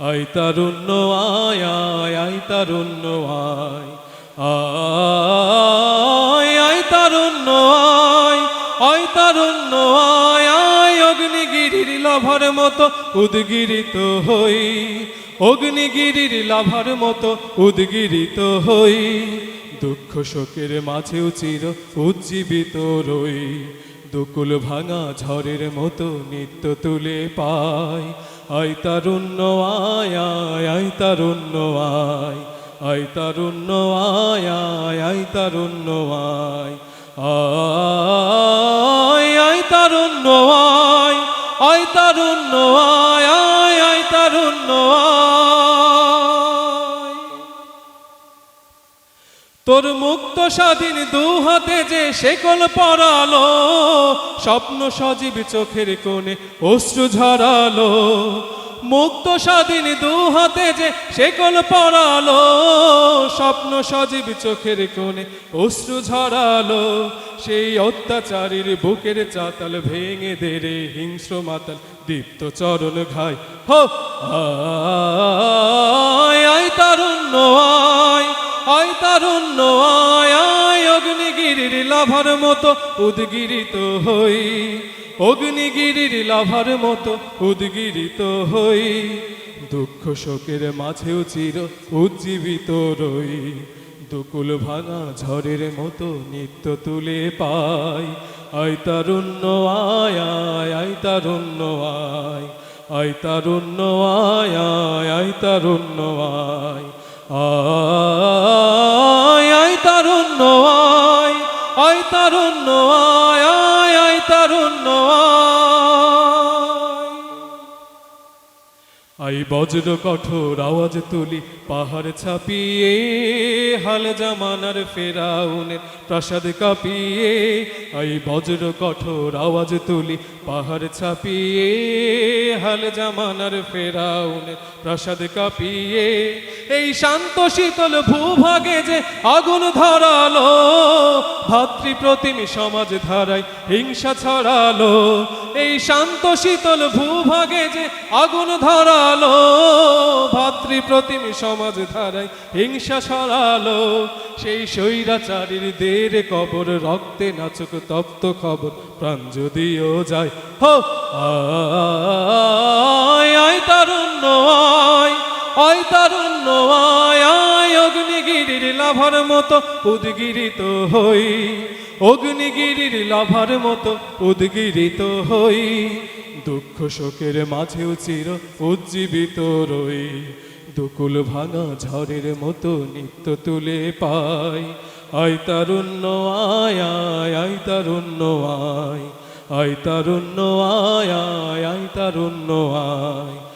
I তারুণ্য, আয় আয় I তারুণ্য আয় আয় তারুণ্য, আয়। আয় তারুণ্য, আয় আয় অগ্নিগিরির লাভার মতো উদ্গিরিত হই। অগ্নিগিরির লাভার মতো উদ্গিরিত হই। দুঃখ শোকের মাঝেও চির উজ্জীবিত রই। দুকুল ভাঙা ঝড়ের মতো নিত্য তুলে পাই। আই তারুণ্য আয় আয় তারুণ্য আয় আই তারুণ্য আয় আয় তারুণ্য আয় আয় তোর মুক্ত স্বাধীন দু হাতে যে শেকল পরালো, স্বপ্ন সজীব চোখের কোণে অশ্রু ঝরালো। মুক্ত স্বাধীন দু হাতে যে শেকল পরালো, স্বপ্ন সজীব চোখের কোণে অশ্রু ঝরালো। সেই অত্যাচারীর বুকের চাতাল ভেঙে দে রে হিংস্র মাতাল, দীপ্ত চরণ ঘাই, হো আয় লাভার মতো উদ্গিরিত হই। অগ্নিগিরির লাভার মতো উদ্গিরিত হই। দুঃখ শোকের মাঝেও চির উজ্জীবিত রই। দুকুল ভাঙা ঝড়ের মতো নিত্য তুলে পাই। আয় তারুণ্য, আয় আয় আয় তারুণ্য, আয়। আয় তারুণ্য, আয় আয় তারুণ্য, আয়। তারুণ্য তারুণ্য আই বজ্র কঠোর আওয়াজ তুলি, পাহাড় ছাপিয়ে, হাল জামানার ফেরাউনের প্রাসাদ কাঁপিয়ে। আই বজ্র কঠোর আওয়াজ তুলি, পাহাড় ছাপিয়ে, হাল জামানার ফেরাউনের প্রাসাদ কাঁপিয়ে। এই শান্ত শীতল ভূভাগে যে আগুন ধরালো ভাতৃ প্রতিমি সমাজ ধারায় হিংসা ছড়ালো। এই শান্ত শীতল ভূভাগে যে আগুন ধরালো ভাতৃ প্রতিমি সমাজ ধারায় হিংসা ছড়ালো। সেই স্বৈরাচারীর দের কবর, রক্তে নাচক তপ্ত খবর, প্রাণ যদিও যায়। হো! আয় আয়, তারুণ্য আয় আয়, তারুণ্য আয়। লাভার মতো উদ্গিরিত হই। অগ্নিগিরির লাভার মতো উদ্গিরিত হই। দুঃখ শোকের মাঝেও চির উজ্জীবিত রই। দুকুল ভাঙা ঝড়ের মতো নিত্য তুলে পাই। আয় তারুণ্য, আয় আয় আয় তারুণ্য, আয়। আয় তারুণ্য, আয় আয় আয় তারুণ্য, আয়।